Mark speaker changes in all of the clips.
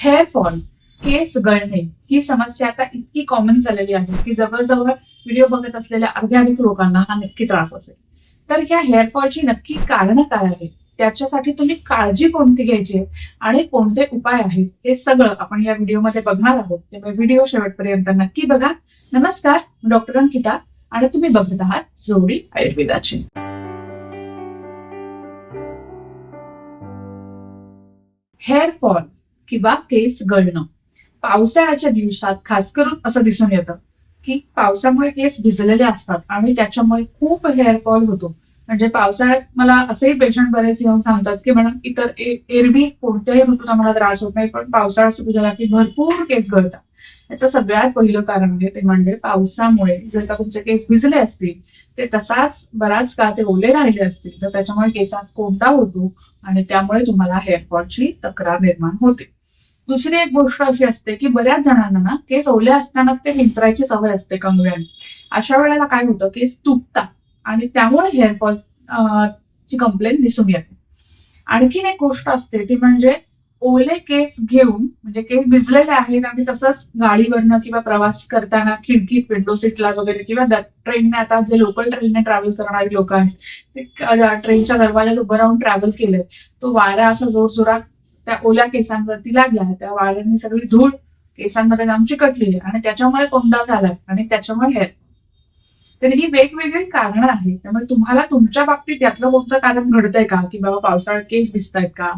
Speaker 1: Hair fall केस गळणे ही समस्या आता इतकी कॉमन झालेली आहे की जवळजवळ व्हिडिओ बघत असलेल्या अर्ध्याधिक लोकांना हा नक्की त्रास असेल. तर ह्या हेअर फॉलची नक्की कारणं काय आहेत? त्याच्यासाठी तुम्ही काळजी कोणती घ्यायची आहे? आणि कोणते उपाय आहेत? हे सगळं आपण या व्हिडिओमध्ये बघणार आहोत. त्यामुळे व्हिडिओ शेवटपर्यंत नक्की बघा. नमस्कार डॉक्टर अंकिता आणि तुम्ही बघत आहात जोडी आयुर्वेदाची. हेअर फॉल किंवा केस गळणं. पावसाळ्याच्या दिवसात खास करून असं दिसून येतं की पावसामुळे केस भिजलेले असतात आणि त्याच्यामुळे खूप हेअर फॉल होतो. म्हणजे पावसाळ्यात मला असेही पेशंट बरेच येऊन सांगतात की मॅडम इतर एरवी कोणत्याही ऋतूचा मला त्रास होत नाही पण पावसाळा सुरू झाला की भरपूर केस गळतात. याचं सगळ्यात पहिलं कारण आहे ते म्हणजे पावसामुळे जर का तुमचे केस भिजले असतील ते तसाच बराच काळ ते ओले राहिले असतील तर त्याच्यामुळे केसात कोंडा होतो आणि त्यामुळे तुम्हाला हेअरफॉलची तक्रार निर्माण होते. दुसरी एक गोष्ट अशी असते की बऱ्याच जणांना ना केस ओले असतानाच ते विंचरायची सवय असते कंगव्याने अशा वेळेला काय होतं केस तुटतात आणि त्यामुळे हेअरफॉल ची कंप्लेंट दिसून येते. आणखीन एक गोष्ट असते ती म्हणजे ओले केस घेऊन म्हणजे केस भिजलेले आहेत आणि तसंच गाडीवरनं किंवा प्रवास करताना खिडकीत विंडो सीटला वगैरे किंवा ट्रेनने आता जे लोकल ट्रेनने ट्रॅव्हल करणारी लोक आहेत ते ट्रेनच्या दरवाज्यात उभं राहून ट्रॅव्हल केलंय. तो वारा असा जोरजोरात त्या ओल्या केसांवरती लागल्या त्या वाळ्यांनी सगळी धूळ केसांमध्ये जाऊन चिकटली आहे आणि त्याच्यामुळे कोंडा झालाय आणि त्याच्यामुळे हेअर तर ही वेगवेगळी कारणं आहेत. त्यामुळे तुम्हाला तुमच्या बाबतीत यातलं कोणतं कारण घडतंय का? की बाबा पावसाळ्यात केस भिजतायत का?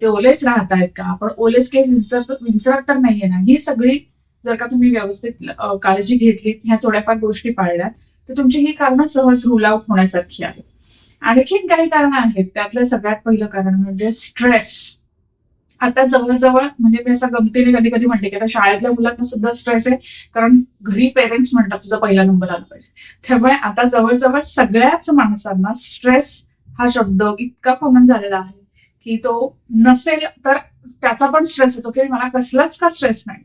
Speaker 1: ते ओलेच राहत आहेत का? पण ओलेच केस विंचर विंचरत तर नाहीये ना? ही सगळी जर का तुम्ही व्यवस्थित काळजी घेतली ह्या थोड्याफार गोष्टी पाळल्या तर तुमची ही कारणं सहज रूल आउट होण्यासारखी आहेत. आणखीन काही कारणं आहेत. त्यातलं सगळ्यात पहिलं कारण म्हणजे स्ट्रेस आता जवळजवळ म्हणजे मी असं गमतीने कधी कधी म्हणते की आता शाळेतल्या मुलांना सुद्धा स्ट्रेस आहे. कारण घरी पेरेंट्स म्हणतात तुझा पहिला नंबर आला पाहिजे. त्यामुळे आता जवळजवळ सगळ्याच माणसांना स्ट्रेस हा शब्द इतका कॉमन झालेला आहे की तो नसेल तर त्याचा पण स्ट्रेस होतो की मला कसलाच का स्ट्रेस नाही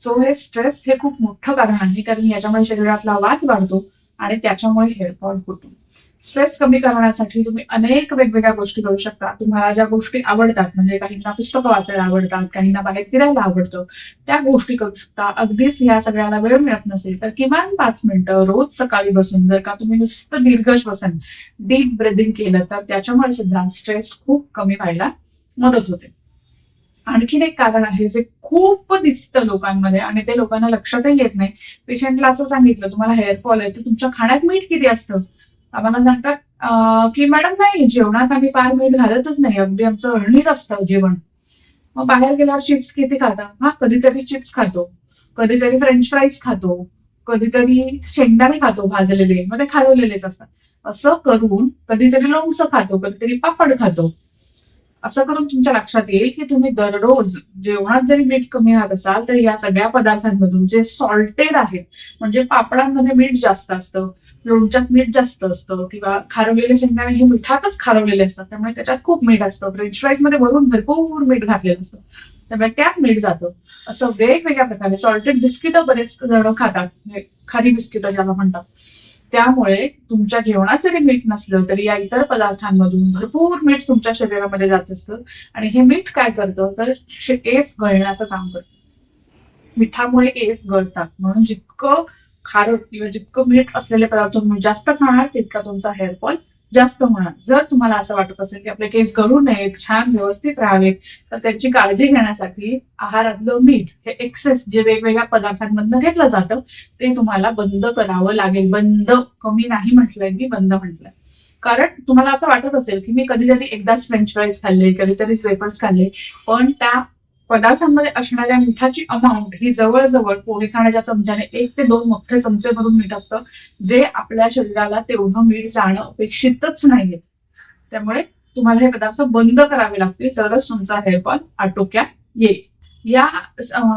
Speaker 1: सो हे स्ट्रेस हे खूप मोठं कारण आहे कारण याच्यामुळे शरीरातला वाद वाढतो. आणि त्याच्यामुळे हेअरफॉल होतो स्ट्रेस कमी करण्यासाठी तुम्ही अनेक वेगवेगळ्या गोष्टी करू शकता. तुम्हाला ज्या गोष्टी आवडतात म्हणजे काहींना पुस्तकं वाचायला आवडतात काहींना बाहेर फिरायला आवडतं त्या गोष्टी करू शकता. अगदीच या सगळ्याला वेळ मिळत नसेल तर किमान पाच मिनिटं रोज सकाळी बसून जर का तुम्ही नुसतं दीर्घ श्वसन डीप ब्रेदिंग केलं तर त्याच्यामुळे सुद्धा स्ट्रेस खूप कमी व्हायला मदत होते. आणखीन एक कारण आहे जे खूप दिसतं लोकांमध्ये आणि ते लोकांना लक्षातही येत नाही. पेशंटला असं सांगितलं तुम्हाला हेअर फॉल आहे तर तुमच्या खाण्यात मीठ किती असतं? आम्हाला सांगतात की मॅडम नाही जेवणात आम्ही फार मीठ घालतच नाही अगदी आमचं अळणीच असतं जेवण. मग बाहेर गेल्यावर चिप्स किती खाता? हा कधीतरी चिप्स खातो. कधीतरी फ्रेंच फ्राईज खातो. कधीतरी शेंगदाणे खातो भाजलेले मग ते खालवलेलेच असतात. असं करून कधीतरी लोणचं खातो कधीतरी पापड खातो. असं करून तुमच्या लक्षात येईल की तुम्ही दररोज जेवणात जरी मीठ कमी राहत असाल तर या सगळ्या पदार्थांमधून जे सॉल्टेड आहेत म्हणजे पापडांमध्ये मीठ जास्त असतं लोणच्यात मीठ जास्त असतं किंवा खारवलेले शेंगदाणे हे मिठातच खारवलेले असतात त्यामुळे त्याच्यात खूप मीठ असतं. फ्रेंच फ्राईजमध्ये भरून भरपूर मीठ घातलेलं असतं. त्यामुळे त्यात मीठ जातं. असं वेगवेगळ्या प्रकारे सॉल्टेड बिस्किटं बरेच जण खातात. म्हणजे खारी बिस्किटं ज्याला म्हणतात. त्यामुळे तुमच्या जेवणात जरी मीठ नसलं तरी या इतर पदार्थांमधून भरपूर मीठ तुमच्या शरीरामध्ये जात असतं. आणि हे मीठ काय करतं? तर केस गळण्याचं काम करतं. मिठामुळे केस गळतात. म्हणून जितकं खारट किंवा जितकं मीठ असलेले पदार्थ तुम्ही जास्त खाणार तितका तुमचा हेअरफॉल जास्त होणार. जर तुम्हाला असं वाटत असेल की आपले केस गळू नयेत छान व्यवस्थित राहावेत तर त्यांची काळजी घेण्यासाठी आहारातलं मीठ हे एक्सेस जे वेगवेगळ्या पदार्थांमधनं घेतलं जातं ते तुम्हाला बंद करावं लागेल. बंद कमी नाही म्हटलंय मी बंद म्हटलंय. कारण तुम्हाला असं वाटत असेल की मी कधीतरी एकदाच फ्रेंच फ्राईज खाल्ले कधीतरी स्वेपर्स खाल्ले पण त्या पदार्थांमध्ये असणाऱ्या मिठाची अमाऊंट ही जवळजवळ पोहे खाण्याच्या चमच्याने एक ते दोन मोठे चमचे भरून मीठ असतं जे आपल्या शरीराला तेवढं मीठ जाणं अपेक्षितच नाहीये. त्यामुळे तुम्हाला हे पदार्थ बंद करावे लागतील तरच तुमचा हेअरफॉल आटोक्यात येईल. या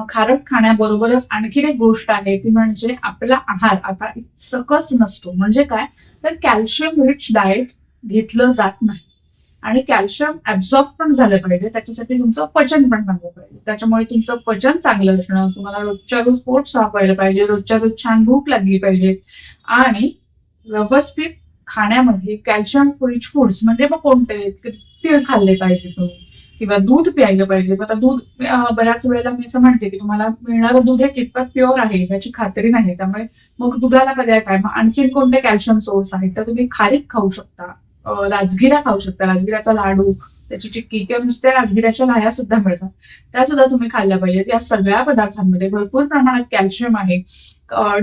Speaker 1: खारट खाण्याबरोबरच आणखीन एक गोष्ट आहे ती म्हणजे आपला आहार आता सकस नसतो. म्हणजे काय? तर कॅल्शियम रिच डाएट घेतलं जात नाही. आणि कॅल्शियम ऍब्झॉर्ब पण झालं पाहिजे. त्याच्यासाठी तुमचं पचन पण झालं पाहिजे. त्याच्यामुळे तुमचं पचन चांगलं असणं तुम्हाला रोजच्या रोज पोट साफ व्हायला पाहिजे रोजच्या रोज छान भूक लागली पाहिजे. आणि व्यवस्थित खाण्यामध्ये कॅल्शियम रिच फूड्स म्हणजे मग कोणते? तीळ खाल्ले पाहिजे तुम्ही. किंवा दूध प्यायलं पाहिजे. आता दूध बऱ्याच वेळेला मी असं म्हणते की तुम्हाला मिळणारं दूध हे कितपत प्युअर आहे याची खात्री नाही. त्यामुळे मग दुधाला पर्याय काय? मग आणखीन कोणते कॅल्शियम सोर्स आहेत? तर तुम्ही खारीक खाऊ शकता. राजगिरा खाऊ शकता. राजगिराचा लाडू त्याची चिक्की किंवा नुसत्या राजगिराच्या लाह्या सुद्धा मिळतात. त्या सुद्धा तुम्ही खाल्ल्या पाहिजेत. या सगळ्या पदार्थांमध्ये भरपूर प्रमाणात कॅल्शियम आहे.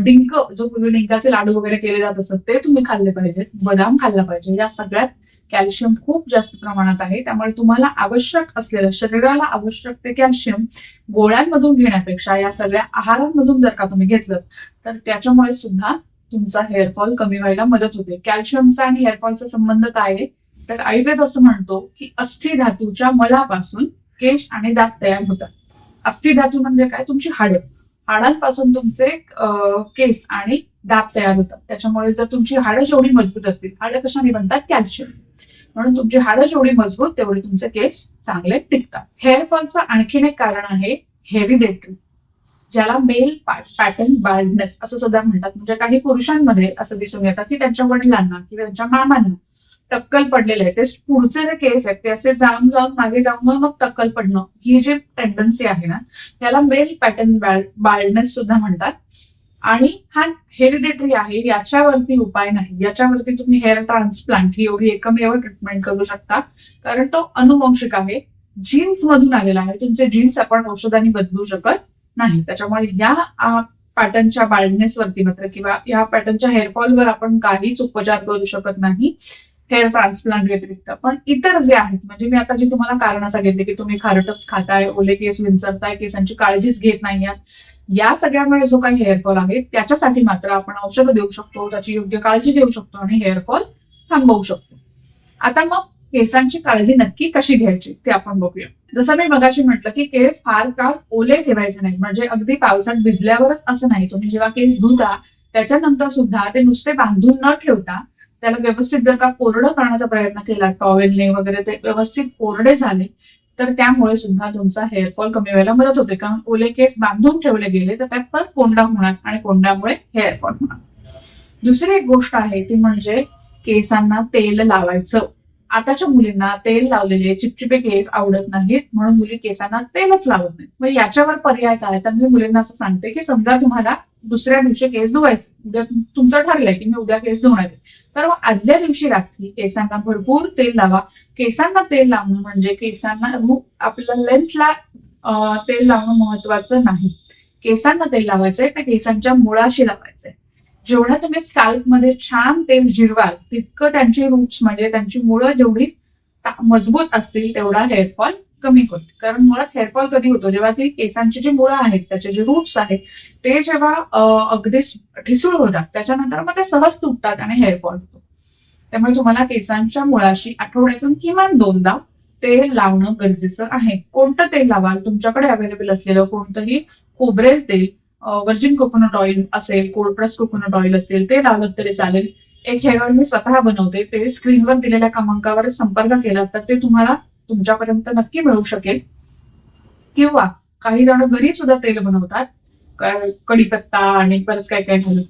Speaker 1: डिंक जो पूर्वी डिंकाचे लाडू वगैरे केले जात असत ते तुम्ही खाल्ले पाहिजेत. बदाम खाल्ला पाहिजे. या सगळ्यात कॅल्शियम खूप जास्त प्रमाणात आहे. त्यामुळे तुम्हाला आवश्यक असलेलं शरीराला आवश्यक ते कॅल्शियम गोळ्यांमधून घेण्यापेक्षा या सगळ्या आहारांमधून जर का तुम्ही घेतलं तर त्याच्यामुळे सुद्धा तुमचा हेअरफॉल कमी व्हायला मदत होते. कॅल्शियमचा आणि हेअरफॉलचा संबंध काय आहे? तर आयुर्वेद असं म्हणतो की अस्थि धातूच्या मलापासून केश आणि दात तयार होतात. अस्थि धातू म्हणजे काय? तुमची हाडं. हाडांपासून तुमचे केस आणि दात तयार होतात. त्याच्यामुळे जर तुमची हाडं जेवढी मजबूत असतील हाडं कशाने बनतात? कॅल्शियम. म्हणून तुमची हाडं जेवढी मजबूत तेवढे तुमचे केस चांगले टिकतात. हेअरफॉलचं आणखीन एक कारण आहे हेरिडेटरी. ज्याला मेल पॅटर्न बाल्डनेस असं सुद्धा म्हणतात. म्हणजे काही पुरुषांमध्ये असं दिसून येतात की त्यांच्या वडिलांना किंवा त्यांच्या मामांना टक्कल पडलेले आहे. ते पुढचे जे केस आहेत ते असे जाऊन जाऊन मागे जाऊन मग टक्कल पडणं. ही जी टेंडन्सी आहे ना याला मेल पॅटर्न बाल्डनेस सुद्धा म्हणतात. आणि हा हेरिडेटरी आहे याच्यावरती उपाय नाही. याच्यावरती तुम्ही हेअर ट्रान्सप्लांट ही एवढी एकमेव ट्रीटमेंट करू शकता. कारण तो अनुवंशिक आहे. जीन्स मधून आलेला आहे. तुमचे जीन्स आपण औषधांनी बदलू शकत नाही. त्याच्यामुळे या पॅटर्नच्या बाल्डनेसवरती मात्र किंवा या पॅटर्नच्या हेअरफॉलवर आपण काहीच उपचार करू शकत नाही. हेअर ट्रान्सप्लांट व्यतिरिक्त. पण इतर जे आहेत म्हणजे मी आता जी तुम्हाला कारण सांगितले की तुम्ही खारटच खाताय ओले केस विंचरताय केसांची काळजीच घेत नाही या सगळ्यामुळे जो काही हेअरफॉल आहे त्याच्यासाठी मात्र आपण औषधं देऊ शकतो त्याची योग्य काळजी घेऊ शकतो आणि हेअरफॉल थांबवू शकतो. आता मग केसांची काळजी नक्की कशी घ्यायची ते आपण बघूया. जसं मी मगाशी म्हटलं की केस फार काळ ओले ठेवायचे नाही म्हणजे अगदी पावसात भिजल्यावरच असं नाही. तुम्ही जेव्हा केस धुता त्याच्यानंतर सुद्धा ते नुसते बांधून न ठेवता त्याला व्यवस्थित जर का कोरडं करण्याचा प्रयत्न केला टॉवेलने वगैरे ते व्यवस्थित कोरडे झाले तर त्यामुळे सुद्धा तुमचा हेअरफॉल कमी व्हायला मदत होते. कारण ओले केस बांधून ठेवले गेले तर त्यात पण कोंडा होणार आणि कोंड्यामुळे हेअरफॉल होणार. दुसरी एक गोष्ट आहे ती म्हणजे केसांना तेल लावायचं. आताच्या मुलींना तेल लावलेले चिपचिपे केस आवडत नाहीत म्हणून मुली केसांना तेलच लावत नाहीत. मग याच्यावर पर्याय काय? तर मी मुलींना असं सांगते की समजा तुम्हाला दुसऱ्या दिवशी केस धुवायचे उद्या तुमचं ठरलंय की मी उद्या केस धुणार तर मग आदल्या दिवशी रात्री केसांना भरपूर तेल लावा. केसांना तेल लावणं म्हणजे केसांना आपल्या लेन्थला तेल लावणं महत्वाचं नाही. केसांना तेल लावायचंय त्या केसांच्या मुळाशी लावायचंय. जेवढं तुम्ही स्कॅल्पमध्ये छान तेल जिरवाल तितकं त्यांची रूट्स म्हणजे त्यांची मुळं जेवढी मजबूत असतील तेवढा हेअरफॉल कमी होईल. कारण मुळात हेअरफॉल कधी होतो? जेव्हा ती केसांची जी मुळं आहेत त्याचे जे रूट्स आहेत ते जेव्हा अगदी ठिसूळ होतात त्याच्यानंतर मग ते सहज तुटतात आणि हेअरफॉल होतो. त्यामुळे तुम्हाला केसांच्या मुळाशी आठवड्यातून किमान दोनदा तेल लावणं गरजेचं आहे. कोणतं तेल लावाल? तुमच्याकडे अवेलेबल असलेलं कोणतंही खोबरेल तेल व्हर्जिन कोकोनट ऑइल असेल कोल्ड प्रेस कोकोनट ऑइल असेल ते लावलं तरी चालेल. एक हेअर ऑइल मी स्वतः बनवते. ते स्क्रीनवर दिलेल्या क्रमांकावर संपर्क केला तर ते तुम्हाला तुमच्यापर्यंत नक्की मिळू शकेल. किंवा काही जण घरी सुद्धा तेल बनवतात. कडीपत्ता कढीपत्ता आणि बरंच काय काय घालून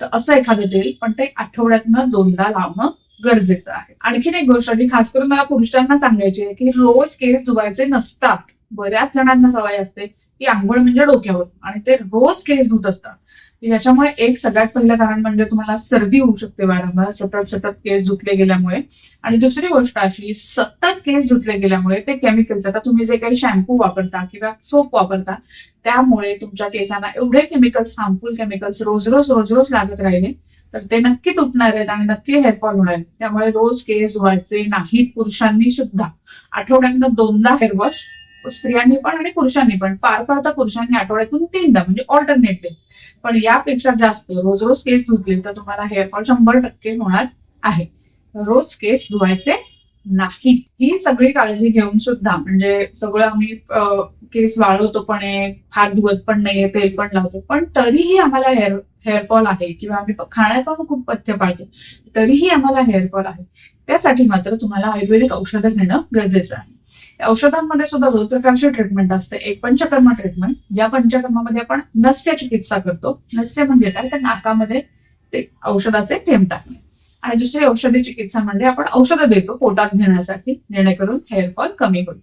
Speaker 1: तर असं एखादं तेल पण ते आठवड्यातनं दोनदा लावणं गरजेचं आहे. आणखीन एक गोष्ट आणि खास करून मला पुरुषांना सांगायची आहे की रोज केस धुवायचे नसतात. बऱ्याच जणांना सवय असते. की आंघोळ म्हणजे डोक्यावर आणि ते रोज केस धुत असतात. याच्यामुळे एक सगळ्यात पहिलं कारण म्हणजे तुम्हाला सर्दी होऊ शकते वारंवार सतत सतत केस धुतले गेल्यामुळे. आणि दुसरी गोष्ट अशी सतत केस धुतले गेल्यामुळे ते केमिकल्स आता तुम्ही जे काही शॅम्पू वापरता किंवा सोप वापरता त्यामुळे तुमच्या केसांना एवढे केमिकल्स हार्मफुल केमिकल्स रोज रोज रोज रोज लागत राहिले तर ते नक्की तुटणार आहेत आणि नक्की हेअरफॉल होणार आहेत. त्यामुळे रोज केस धुवायचे नाहीत पुरुषांनी सुद्धा आठवड्यातनं दोनदा हेअर वॉश स्त्रियांनी पण आणि पुरुषांनी पण. फार फार तर पुरुषांनी आठवड्यातून तीनदा म्हणजे ऑल्टरनेट डे पण यापेक्षा जास्त रोज रोज केस धुतले तर तुम्हाला हेअरफॉल शंभर टक्के होणार आहे. रोज केस धुवायचे नाही. ही सगळी काळजी घेऊन सुद्धा म्हणजे सगळं आम्ही केस वाळवतो पण आहे फार धुवत पण नाहीये तेल पण लावतो पण तरीही आम्हाला हेअर हेअरफॉल आहे किंवा आम्ही खाण्यात पण खूप पथ्य पाळतो तरीही आम्हाला हेअरफॉल आहे. त्यासाठी मात्र तुम्हाला आयुर्वेदिक औषधं घेणं गरजेचं आहे. औषधांमध्ये सुद्धा दोन प्रकारचे ट्रीटमेंट असते. एक पंचकर्म ट्रीटमेंट या पंचकर्मामध्ये आपण नस्य चिकित्सा करतो. नस्य म्हणजे काय? तर नाकामध्ये ते औषधाचे थेंब टाकणे. आणि दुसरी औषधी चिकित्सा म्हणजे आपण औषधं देतो पोटात घेण्यासाठी जेणेकरून हेअरफॉल कमी होईल.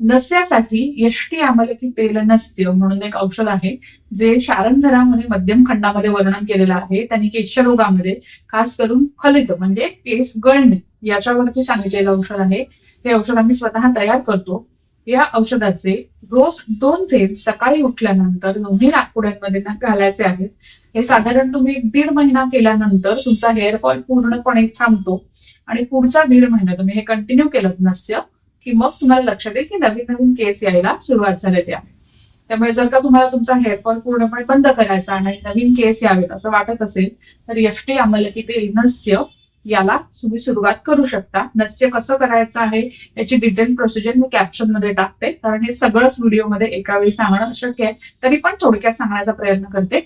Speaker 1: नस्यासाठी यष्टी आमलकी तेल नस्य म्हणून एक औषध आहे जे शारंधरामध्ये मध्यम खंडामध्ये वर्णन केलेलं आहे. त्यांनी केशरोगामध्ये खास करून खलित म्हणजे केस गळणे याच्यावरती सांगितलेलं औषध आहे. हे औषध आम्ही स्वतः तयार करतो. या औषधाचे रोज दोन थेंब सकाळी उठल्यानंतर दोन्ही नागपुड्यांमध्ये घालायचे आहेत. हे साधारण तुम्ही एक दीड महिना केल्यानंतर तुमचा हेअरफॉल पूर्णपणे थांबतो. आणि पुढचा दीड महिना तुम्ही हे कंटिन्यू केलं नस्य की मग तुम्हाला लक्षात येईल की नवीन नवीन केस यायला सुरुवात झालेली आहे. त्यामुळे जर का तुम्हाला तुमचा हेअरफॉल पूर्णपणे बंद करायचा आणि नवीन केस यावेत असं वाटत असेल तर यष्टी आम्हाला ते नस्य याला तुम्ही सुरुवात करू शकता. नस्य कसं करायचं आहे याची डिटेल प्रोसिजर मी कॅप्शनमध्ये टाकते. कारण हे सगळंच व्हिडिओमध्ये एका वेळी सांगणं अशक्य आहे. तरी पण थोडक्यात सांगण्याचा प्रयत्न करते.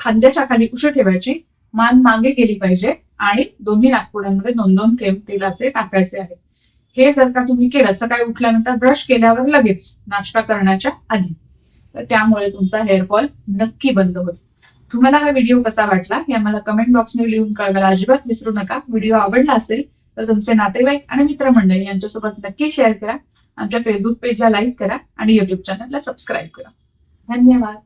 Speaker 1: खांद्याच्या खाली उशी ठेवायची मान मागे गेली पाहिजे आणि दोन्ही नागपुड्यांमध्ये दोन दोन थेंब तेलाचे टाकायचे आहेत हे जर का तुम्ही केलं सकाळी उठल्यानंतर ब्रश केल्यावर लगेच नाश्ता करण्याच्या आधी. तर त्यामुळे तुमचा हेअरफॉल नक्की बंद होईल. तुम्हाला हा व्हिडिओ कसा वाटला हे आम्हाला कमेंट बॉक्समध्ये लिहून कळवायला अजिबात विसरू नका. व्हिडिओ आवडला असेल तर तुमचे नातेवाईक आणि मित्रमंडळी यांच्यासोबत नक्की शेअर करा. आमच्या फेसबुक पेजला लाईक करा आणि युट्यूब चॅनलला सबस्क्राईब करा. धन्यवाद.